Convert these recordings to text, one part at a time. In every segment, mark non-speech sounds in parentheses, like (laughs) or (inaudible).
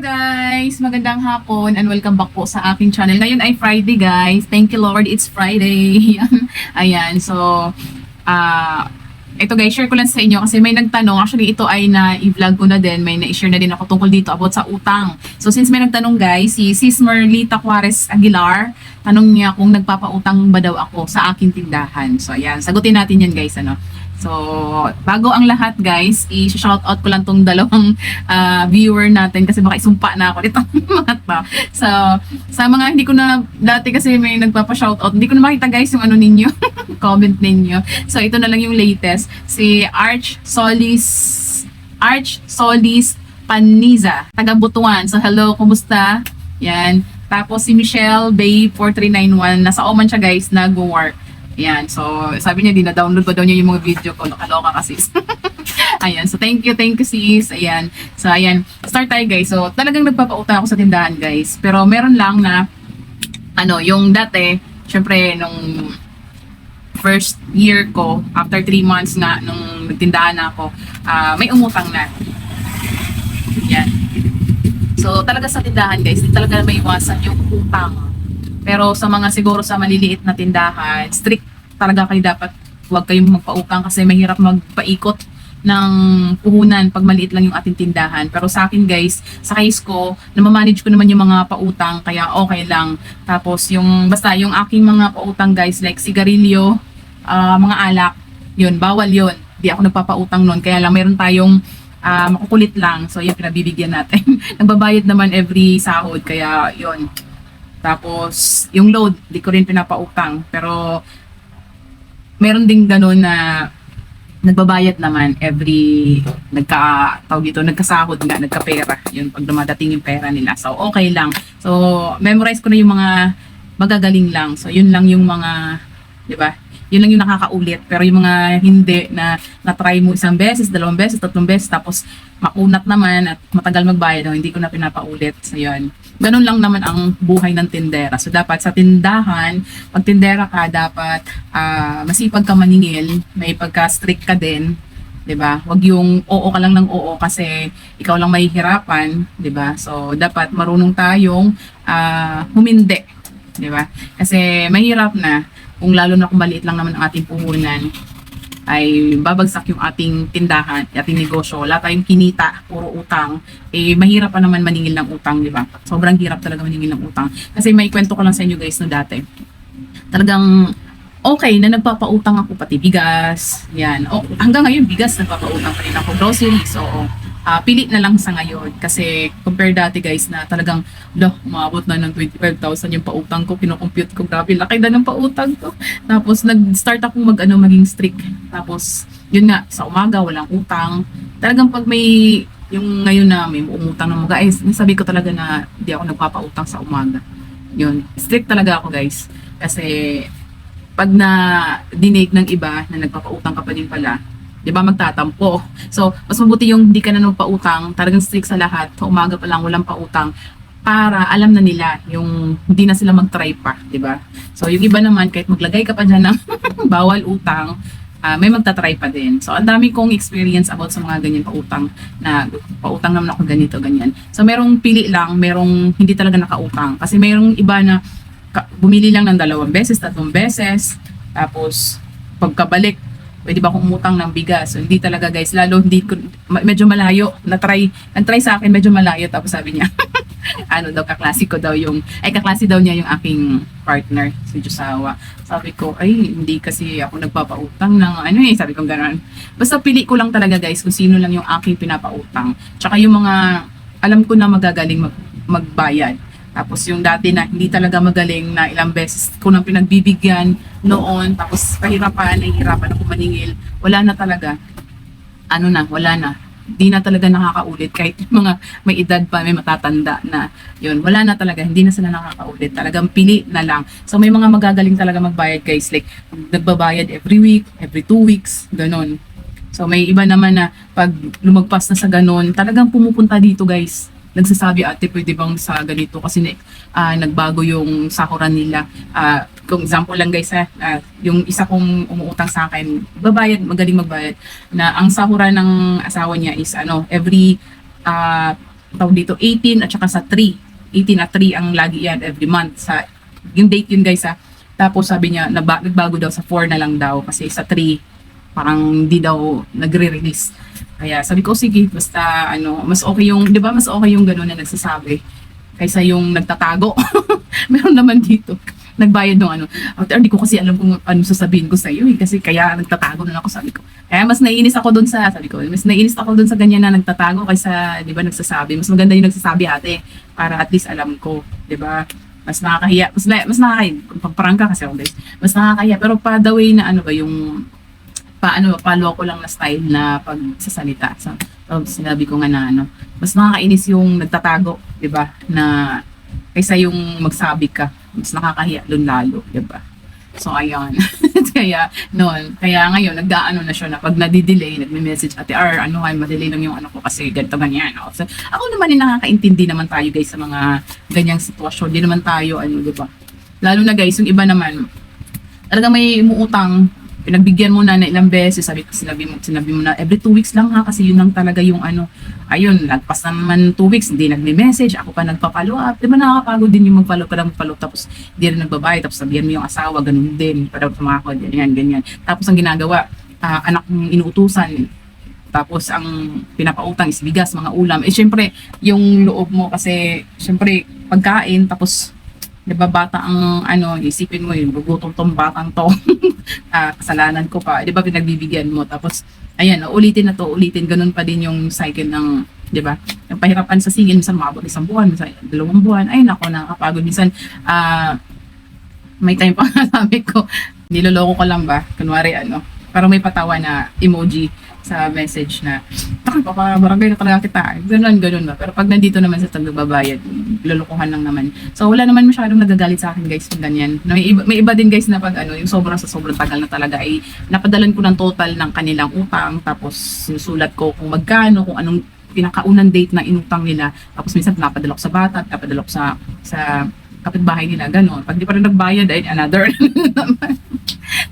guys! Magandang hapon and welcome back po sa aking channel. Ngayon ay Friday guys. Thank you Lord, it's Friday. (laughs) Ayan. So, ah ito guys, share ko lang sa inyo kasi may nagtanong. Actually, ito ay na-vlog ko na din. May na-share na din ako tungkol dito about sa utang. So, since may nagtanong guys, si Sis Merlita Juarez Aguilar, tanong niya kung nagpapautang ba daw ako sa aking tindahan. So, ayan. Sagutin natin yan guys. Ano? So, bago ang lahat guys, i-shout out ko lang tong dalawang ah, viewer natin kasi baka isumpa na ako nitong (laughs) mga to. So, sa mga hindi ko na, dati kasi may nagpapa-shout out, hindi ko na makita guys yung ano ninyo, (laughs) comment ninyo. So, ito na lang yung latest. Si Arch Solis, Arch Solis Paniza, taga Butuan. So, hello, kumusta? Yan. Tapos si Michelle Bay 4391, nasa Oman siya guys, nag-work. Ayan, so sabi niya, dina-download pa daw niya yung mga video ko. Nakaloka kasi. (laughs) ayan, so thank you, thank you sis. Ayan, so ayan, start tayo guys. So talagang nagpapautang ako sa tindahan guys. Pero meron lang na, ano, yung dati, syempre, nung first year ko, after 3 months nga, nung nagtindahan na ako, ah, may umutang na. Yan. So, talaga sa tindahan guys, talaga may iwasan yung utang. Pero sa mga siguro sa maliliit na tindahan, strict talaga kayo dapat huwag kayong magpautang kasi mahirap magpaikot ng puhunan pag maliit lang yung ating tindahan. Pero sa akin guys, sa case ko, namamanage ko naman yung mga pautang kaya okay lang. Tapos yung basta yung aking mga pautang guys like sigarilyo, ah, mga alak, yun, bawal yun. Di ako nagpapautang nun. Kaya lang meron tayong ah, makukulit lang. So yun, pinabibigyan natin. (laughs) Nagbabayad naman every sahod. Kaya yun. Tapos, yung load, di ko rin pinapautang. Pero, meron ding ganun na nagbabayad naman every nagka tawag dito nagkasahod nga nagkapera. Yun pag dumadating yung pera nila. So okay lang. So memorize ko na yung mga magagaling lang. So yun lang yung mga di ba yun lang yung nakakaulit pero yung mga hindi na na-try mo isang beses dalawang beses tatlong beses tapos makunat naman at matagal magbayad no, hindi ko na pinapaulit so yun ganun lang naman ang buhay ng tindera. So, dapat sa tindahan, pag tindera ka, dapat ah, masipag ka maningil, may pagka-strict ka din, 'di ba? Wag yung oo ka lang ng oo kasi ikaw lang mahihirapan, 'di ba? So, dapat marunong tayong ah, humindi, 'di ba? Kasi mahirap na kung lalo na kung maliit lang naman ang ating puhunan ay babagsak yung ating tindahan, ating negosyo, wala tayong kinita, puro utang, eh mahirap pa naman maningil ng utang, di ba? Sobrang hirap talaga maningil ng utang. Kasi may kwento ko lang sa inyo guys no dati. Talagang okay na nagpapautang ako pati bigas, yan. O, hanggang ngayon bigas nagpapautang pa rin ako, groceries, so ah, pili na lang sa ngayon kasi compare dati guys na talagang lo, umabot na ng 25,000 yung pautang ko, kinocompute ko, grabe, laki na ng pautang ko. Tapos nag-start ako mag ano, maging strict. Tapos yun nga, sa umaga walang utang. Talagang pag may yung ngayon na may umutang ng mga guys, sabi ko talaga na hindi ako nagpapautang sa umaga. Yun, strict talaga ako guys. Kasi pag na dinate ng iba na nagpapautang ka pa din pala, 'di ba magtatampo. So, mas mabuti yung hindi ka na nagpautang, talagang strict sa lahat, umaga pa lang walang pautang para alam na nila yung hindi na sila mag-try pa, 'di ba? So, yung iba naman kahit maglagay ka pa diyan ng (laughs) bawal utang, ah, may magta-try pa din. So, ang dami kong experience about sa mga ganyan pautang na pautang naman ako ganito, ganyan. So, merong pili lang, merong hindi talaga nakautang. Kasi merong iba na bumili lang ng dalawang beses, tatlong beses, tapos pagkabalik, pwede ba akong umutang ng bigas? So, hindi talaga guys, lalo hindi ko, medyo malayo, na-try, na-try sa akin, medyo malayo, tapos sabi niya, (laughs) ano daw, kaklase ko daw yung, ay kaklase daw niya yung aking partner, si Josawa. Sabi ko, ay, hindi kasi ako nagpapautang ng ano eh, sabi ko gano'n. Basta pili ko lang talaga guys kung sino lang yung aking pinapautang. Tsaka yung mga, alam ko na magagaling mag, magbayad. Tapos yung dati na hindi talaga magaling na ilang beses ko nang pinagbibigyan noon, tapos kahirapan, nahihirapan ako maningil, wala na talaga. Ano na, wala na. Hindi na talaga nakakaulit kahit yung mga may edad pa, may matatanda na yun, wala na talaga, hindi na sila nakakaulit. Talagang pili na lang. So may mga magagaling talaga magbayad guys, like nagbabayad every week, every two weeks, ganun. So may iba naman na pag lumagpas na sa ganun, talagang pumupunta dito guys. Nagsasabi ate pwede bang sa ganito kasi na, ah, nagbago yung sahuran nila. Ah, kung example lang guys ha, ah, yung isa kong umuutang sa akin, babayad, magaling magbayad, na ang sahuran ng asawa niya is ano, every ah, tawag dito, 18 at saka sa 3. 18 at 3 ang lagi yan every month. Sa, yung date yun guys ha. Tapos sabi niya, nagbago daw sa 4 na lang daw kasi sa 3 parang hindi daw nagre-release. Kaya sabi ko, sige, basta ano, mas okay yung, di ba mas okay yung gano'n na nagsasabi kaysa yung nagtatago. (laughs) Meron naman dito. Nagbayad ng ano. After, hindi ko kasi alam kung ano sasabihin ko sa iyo eh. Kasi kaya nagtatago na ako, sabi ko. Kaya mas naiinis ako dun sa, sabi ko, mas naiinis ako dun sa ganyan na nagtatago kaysa, di ba, nagsasabi. Mas maganda yung nagsasabi ate. Para at least alam ko, di ba? Mas nakakahiya. Mas, na- mas nakakahiya. Kung pagparangka kasi ako guys. Mas nakakahiya. Pero pa the way na ano ba, yung paano paloko lang na style na pagsasalita. So, so sinabi ko nga na ano, mas nakakainis yung nagtatago, 'di ba? Na kaysa yung magsabi ka, mas nakakahiya doon lalo, 'di ba? So ayun. (laughs) kaya noon, kaya ngayon nagdaano na siya na pag nadi-delay, nagme-message ate R, ano ay madelay lang yung ano ko kasi ganito ganyan. No? So, ako naman din nakakaintindi naman tayo guys sa mga ganyang sitwasyon. Di naman tayo ano, 'di ba? Lalo na guys, yung iba naman, talaga may umuutang, pinagbigyan mo na na ilang beses, sabi ko, sinabi mo, sinabi mo na every two weeks lang ha, kasi yun lang talaga yung ano, ayun, lagpas naman two weeks, hindi nagme-message, ako pa nagpa-follow up, di ba nakakapagod din yung mag-follow ka lang mag-follow tapos hindi rin nagbabayad, tapos sabihan mo yung asawa, ganun din, para tumakot, ganyan, ganyan. Tapos ang ginagawa, ah, anak mong inuutusan, tapos ang pinapautang is bigas, mga ulam. Eh syempre, yung loob mo kasi syempre pagkain tapos 'di ba bata ang ano, isipin mo yun, gugutom tong batang to. (laughs) Ah, kasalanan ko pa. 'Di ba pinagbibigyan mo tapos ayan, ulitin na to, ulitin ganun pa din yung cycle ng 'di ba? Yung pahirapan sa singil minsan maabot isang buwan, minsan dalawang buwan. Ay nako, nakakapagod minsan ah may time pa nga (laughs) sabi ko, niloloko ko lang ba? Kunwari ano, parang may patawa na emoji sa message na takot pa para barangay na talaga kita. Ganun, ganun ba. Pero pag nandito naman sa tagbabayad, lulukuhan lang naman. So wala naman masyadong nagagalit sa akin guys kung ganyan. May, iba, may iba din guys na pag ano, yung sobrang sa sobrang tagal na talaga ay napadalan ko ng total ng kanilang utang tapos sinusulat ko kung magkano, kung anong pinakaunang date na inutang nila. Tapos minsan pinapadala sa bata, pinapadala ko sa sa kapitbahay nila, gano'n. Pag di pa rin nagbayad, ay another (laughs) naman.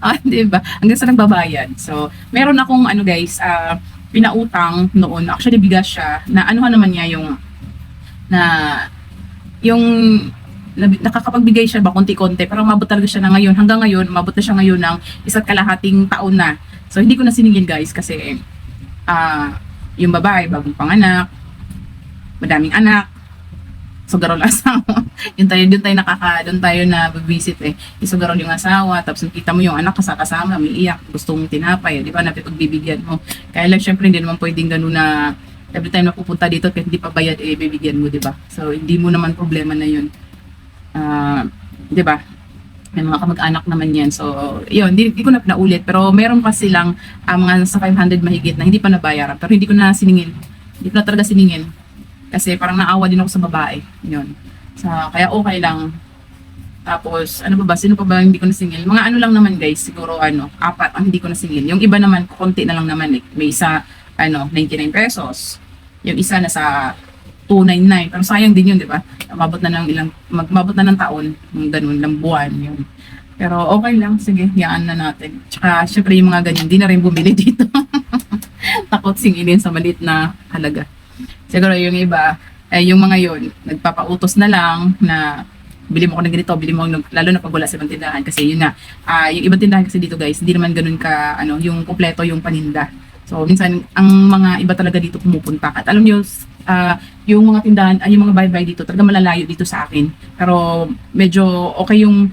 Ah, (laughs) di ba? Hanggang sa nagbabayad. So, meron akong ano guys, ah, pinautang noon. Actually, bigas siya. Na ano naman niya yung na yung nakakapagbigay siya ba konti-konti pero umabot talaga siya na ngayon hanggang ngayon umabot na siya ngayon ng isa't kalahating taon na so hindi ko na siningil guys kasi ah yung babae bagong panganak madaming anak sugarol asawa (laughs) yun tayo doon tayo nakaka doon tayo na visit eh isugarol yung asawa tapos nakita mo yung anak kasama may iyak gusto mong tinapay di ba napipagbibigyan mo kaya lang syempre hindi naman pwedeng ganun na every time na pupunta dito kahit hindi pa bayad eh bibigyan mo di ba so hindi mo naman problema na yun Ah, di ba may mga kamag-anak naman yan. So, yun, hindi, hindi ko na pinaulit. Pero meron pa silang ah, mga sa 500 mahigit na hindi pa nabayaran. Pero hindi ko na siningil. Hindi ko na talaga siningil. Kasi parang naawa din ako sa babae. Yun. So, kaya okay lang. Tapos, ano ba ba? Sino pa ba hindi ko nasingil? Mga ano lang naman guys, siguro ano, apat ang hindi ko nasingil. Yung iba naman, konti na lang naman. Like, may isa, ano, 99 pesos. Yung isa na sa 299. Pero sayang din yun, di ba? Umabot na ng ilang, magmabot na ng taon, yung ganun, ng buwan, yun. Pero okay lang, sige, yaan na natin. Tsaka, syempre yung mga ganyan, di na rin bumili dito. (laughs) Takot singilin sa maliit na halaga. Siguro yung iba, eh, yung mga yun, nagpapautos na lang na bili mo ko ng ganito, bili mo ng, lalo na pag wala sa ibang tindahan kasi yun na, ah yung ibang tindahan kasi dito guys, hindi naman ganun ka, ano, yung kompleto yung paninda. So, minsan, ang mga iba talaga dito pumupunta. At alam nyo, ah, yung mga tindahan, ay yung mga bye-bye dito, talaga malalayo dito sa akin. Pero, medyo okay yung,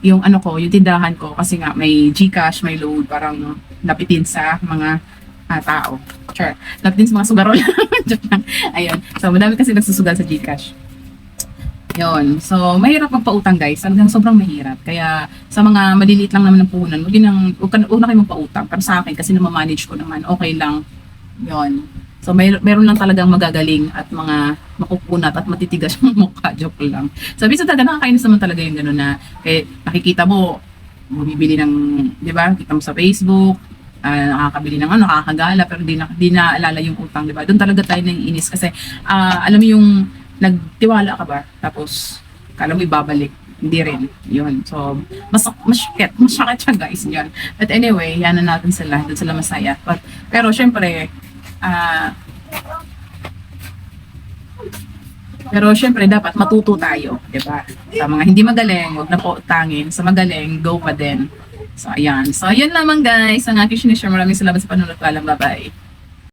yung ano ko, yung tindahan ko, kasi nga, may Gcash, may load, parang lapitin sa mga ah, tao. Sure. Lapitin sa mga sugarol. (laughs) Ayun. So, madami kasi nagsusugal sa Gcash. Yun. So, mahirap magpautang guys. Talagang sobrang mahirap. Kaya, sa mga maliliit lang naman ng puhunan, huwag nang, huwag, huwag na kayo magpautang. Pero sa akin, kasi namamanage ko naman, okay lang. Yun. So, may, meron lang talagang magagaling at mga makukunat at matitigas (laughs) yung mukha. Joke lang. So, bisa talaga nakakainis naman talaga yung gano'n na, eh, nakikita mo, bumibili ng, di ba, kita mo sa Facebook, ah, nakakabili ng ano, nakakagala, pero di na, di na alala yung utang, di ba? Doon talaga tayo naiinis kasi, ah, alam mo yung, nagtiwala ka ba? Tapos, kala mo ibabalik. Hindi rin. Yun. So, mas, masyakit. Masyakit siya guys. Yun. But anyway, yan na natin sila. Doon sila masaya. But, pero syempre, ah, Pero syempre, dapat matuto tayo, di ba? Sa mga hindi magaling, huwag na po tangin. Sa magaling, go pa din. So, ayan. So, ayan lamang guys, ang aking sinishare. Maraming salamat sa panunod. Paalam, bye-bye.